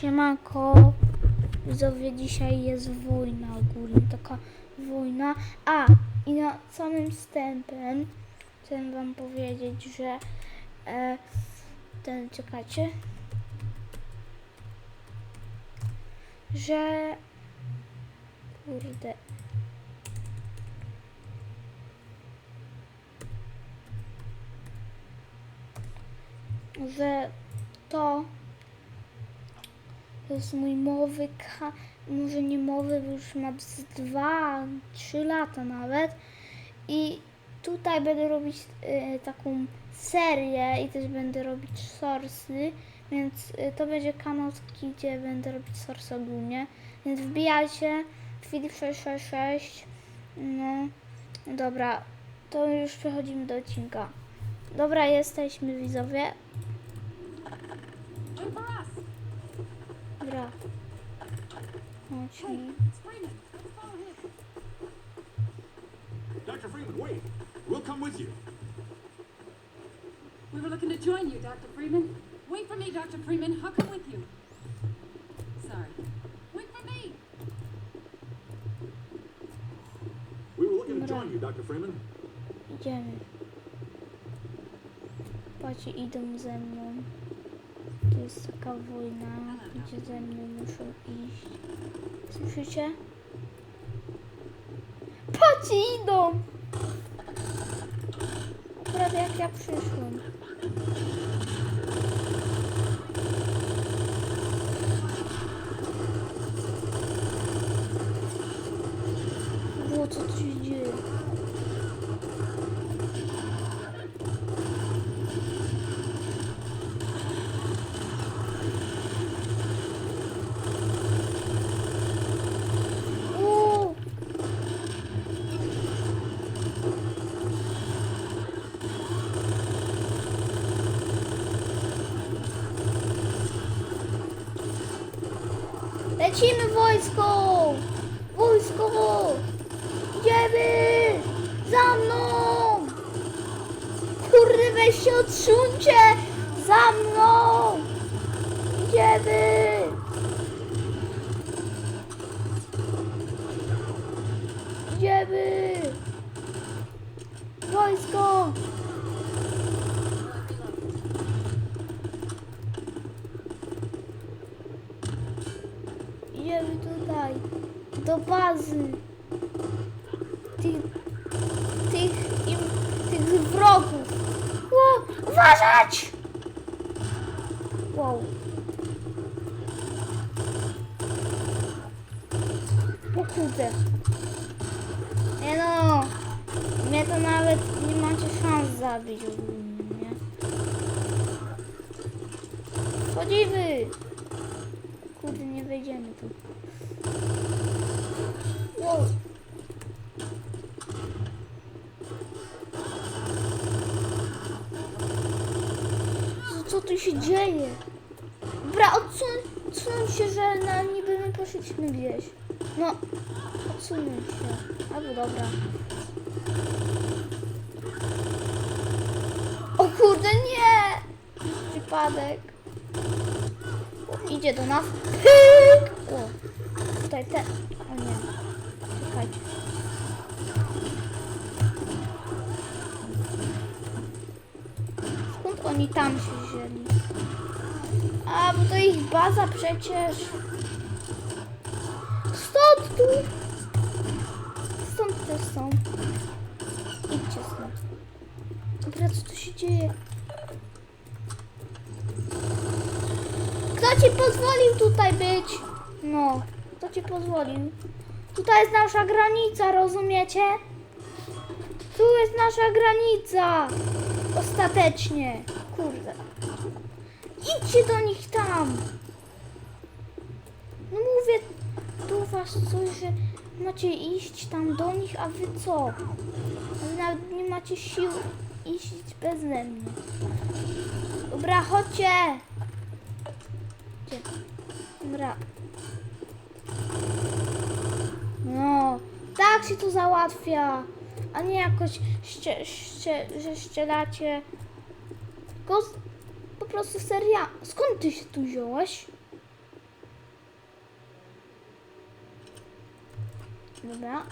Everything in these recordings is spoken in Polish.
Siemanko, widzowie, dzisiaj jest wojna ogólnie, taka wojna. A, i na samym wstępem chcę wam powiedzieć, że e, ten, czekajcie, że kurde, że to to jest mój mowy, może nie mowy, bo już ma z dwa, trzy lata nawet. I tutaj będę robić e, taką serię i też będę robić sorsy, więc e, to będzie kanał, gdzie będę robić sorsy ogólnie. Więc wbijajcie, Filip666, no dobra, to już przechodzimy do odcinka. Dobra, jesteśmy widzowie. Dobra. Chodźmy. It's Freeman. Let's follow him. Dr. Freeman, wait. We'll come with you. We were looking to join you, Dr. Freeman. Wait for me, Dr. Freeman. I'll come with you. Sorry. Wait for me! We were looking to join you, Dr. Freeman. Idziemy. Patrzcie, idą ze mną. To jest taka wojna, gdzie ze mną muszą iść. Słyszycie? Patrzcie, idą! Akurat jak ja przyszłam. Było co tu się dzieje? Uuu. Lecimy wojsko! Wojsko! Idziemy! Za mną! Kurde, weź się odsuńcie! Za mną! Idziemy! Idziemy! Wojsko! Idziemy tutaj, do bazy. Tych, tych, im, tych wrogów. Uważać! Wow. O kurde. No, mnie to nawet nie macie szans zabić ogólnie, nie? Chodzimy! Kurde, nie wejdziemy tu. Wow. Co, co tu się dzieje? Dobra, odsun, odsunąć się, że na niby my poszliśmy gdzieś. No, odsunąć się. Albo dobra. O kurde, nie! Przypadek. Idzie do nas. Pyk! O, tutaj ten. O nie. Czekajcie. Skąd oni tam się wzięli? A, bo to ich baza przecież. Stąd tu! Stąd też są. Idźcie stąd. Dobra, co tu się dzieje? Ci pozwolił tutaj być? No, kto ci pozwolił? Tutaj jest nasza granica, rozumiecie? Tu jest nasza granica! Ostatecznie. Kurde. Idźcie do nich tam! No mówię do was coś, że macie iść tam do nich, a wy co? Wy nawet nie macie sił iść beze mnie. Dobra, chodźcie! Gdzie? Dobra. No, tak się to załatwia. A nie jakoś, ście, ście, że ścielacie. Tylko po prostu seria. Skąd ty się tu wziąłeś? Dobra.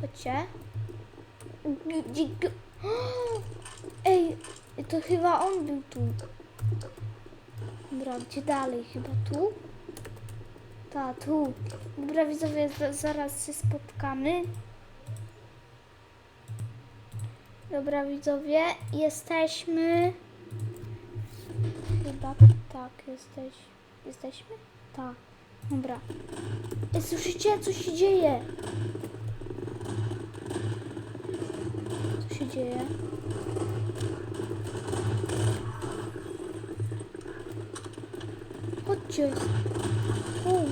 Chodźcie. Ej, to chyba on był tu. Dobra, gdzie dalej? Chyba tu? Ta, tu. Dobra, widzowie, za- zaraz się spotkamy. Dobra, widzowie, jesteśmy... Chyba tak, jesteś... Jesteśmy? Tak. Dobra. Ej, słyszycie, co się dzieje? Co się dzieje? Chodźcie. U.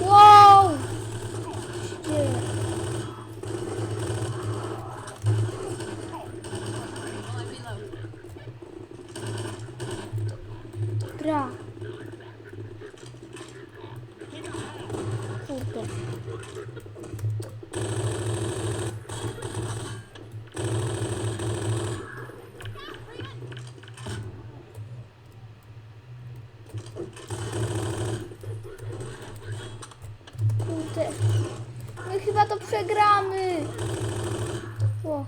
Wow! Co się dzieje? While I reload. Gra. Kurde. Kurde. My chyba to przegramy. O.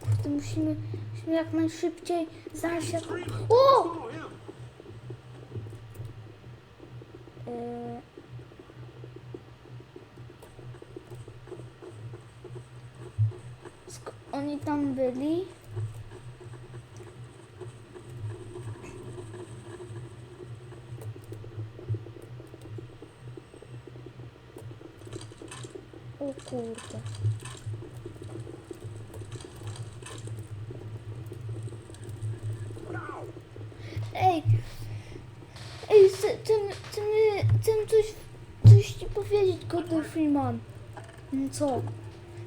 Kurde, musimy, musimy jak najszybciej jak... O! Kurde. Ej, Ej, chcę, chcę, chcę, coś, coś ci powiedzieć, Gordon Freeman. No co?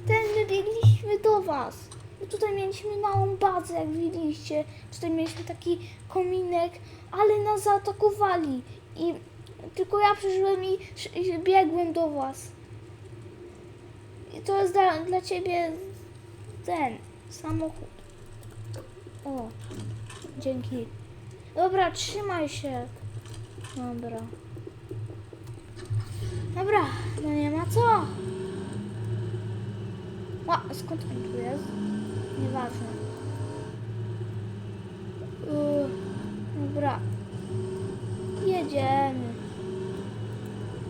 Ten, my biegliśmy do was. My tutaj mieliśmy małą bazę, jak widzieliście. Tutaj mieliśmy taki kominek, ale nas zaatakowali. I tylko ja przeżyłem i, i biegłem do was. I to jest dla, dla ciebie ten samochód. O, dzięki. Dobra, trzymaj się. Dobra. Dobra, no nie ma co. A, skąd on tu jest? Nieważne. Yy, dobra. Jedziemy.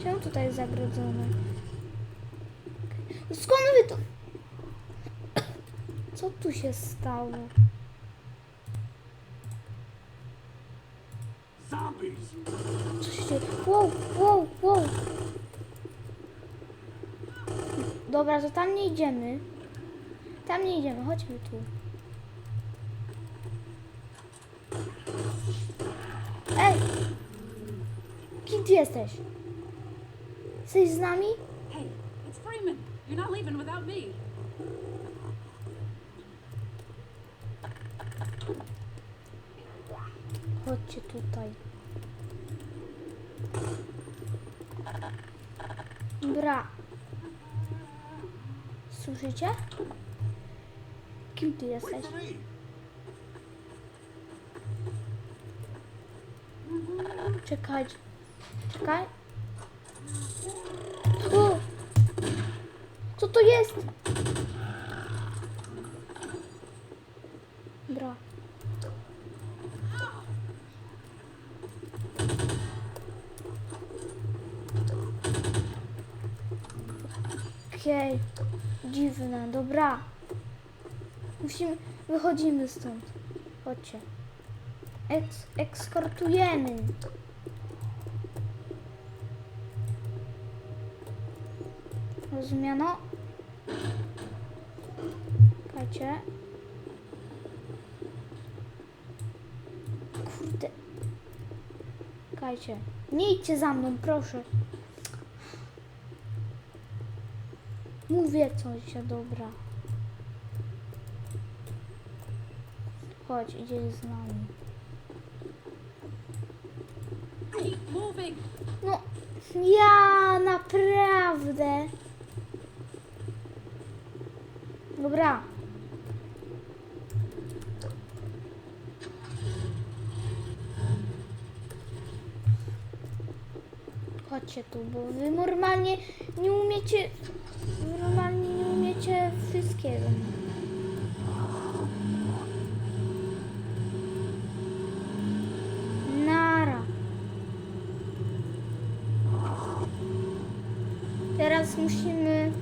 Czemu tutaj jest zagrodzone? Skąd wy to... Co tu się stało? Co się? Wow, wow, wow. Dobra, to tam nie idziemy. Tam nie idziemy, chodźmy tu. Ej! Kim ty jesteś? Jesteś z nami? You're not leaving without me. Chodźcie tutaj. Bra. Słyszycie? Kim ty jesteś? Czekaj. Czekaj. Co to jest? Bra. Okej. Dziwne, dobra. Musimy, wychodzimy stąd. Chodźcie. Eks, ekskortujemy. Rozumiano? Czekajcie. Kurde. Czekajcie. Nie idźcie za mną, proszę. Mówię coś, dobra. Chodź, idzie z nami. No, ja naprawdę. Dobra. Chodźcie tu, bo wy normalnie nie umiecie, normalnie nie umiecie wszystkiego. Nara. Teraz musimy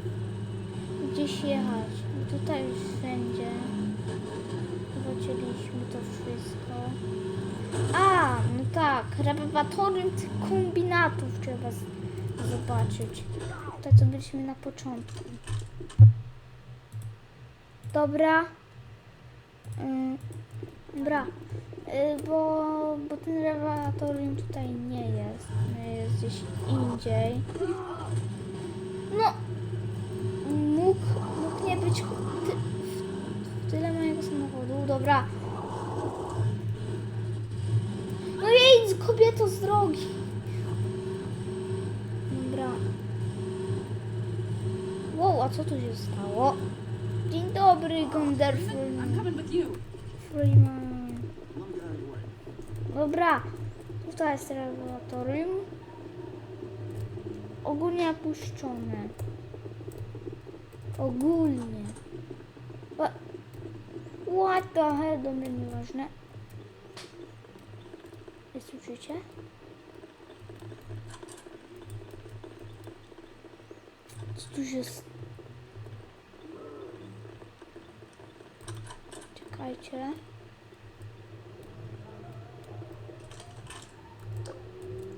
gdzieś jechać. No Tutaj już wszędzie. Zobaczyliśmy to wszystko. A, no laboratorium tych kombinatów trzeba zobaczyć. To co byliśmy na początku. Dobra. Ym, Dobra. Y, Bo, bo ten laboratorium tutaj nie jest. Jest gdzieś indziej. No, mógł, mógł nie być w tyle mojego samochodu. Dobra. No jej, kobieto z drogi. Dobra. Wow, a co tu się stało? Dzień dobry, Gonder Freeman. Dobra, tutaj jest laboratorium. Ogólnie opuszczone. Ogólnie. What, the hell? Dobra, nieważne. Słyszycie? Co tu się... Czekajcie.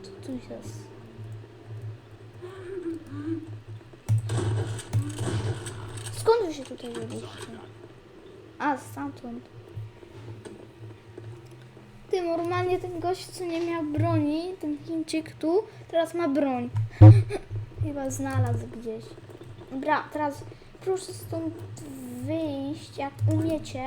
Co tu? Skąd wy się tutaj wzięliście? A, stamtąd. Ty, normalnie ten gość, co nie miał broni, ten Chińczyk tu, teraz ma broń. Chyba znalazł gdzieś. Dobra, teraz proszę stąd wyjść, jak umiecie.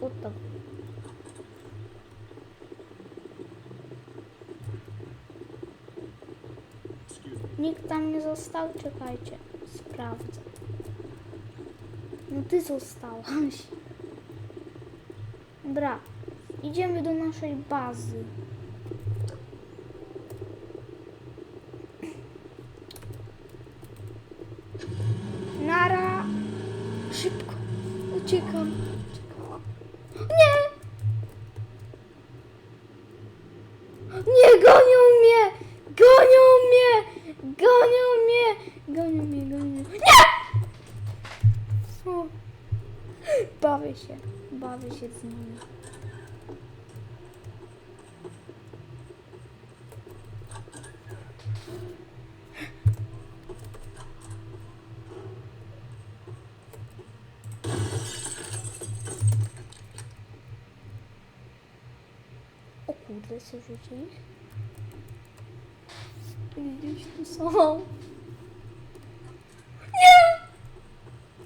What the... Excuse me. Nikt tam nie został? Czekajcie, sprawdzę. No ty zostałaś. Dobra, idziemy do naszej bazy. Nara! Szybko! Uciekam! Uciekam. Nie! Nie gonią mnie! Gonią mnie! Gonią mnie! Gonią mnie, gonią mnie. Nie! O. Bawię się. Bawię się z nimi. O kurde, się rzucili. Gdzieś tu są. Nie!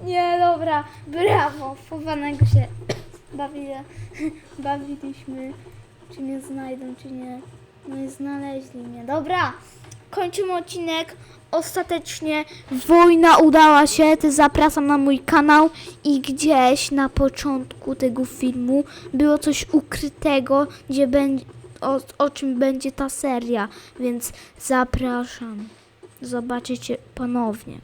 Nie, dobra. Brawo. Chowanego się bawię, bawiliśmy. Czy mnie znajdą, czy nie. No i znaleźli mnie. Dobra. Kończymy odcinek. Ostatecznie wojna udała się. Ty zapraszam na mój kanał i gdzieś na początku tego filmu było coś ukrytego, gdzie będzie o, o czym będzie ta seria, więc zapraszam. Zobaczycie ponownie.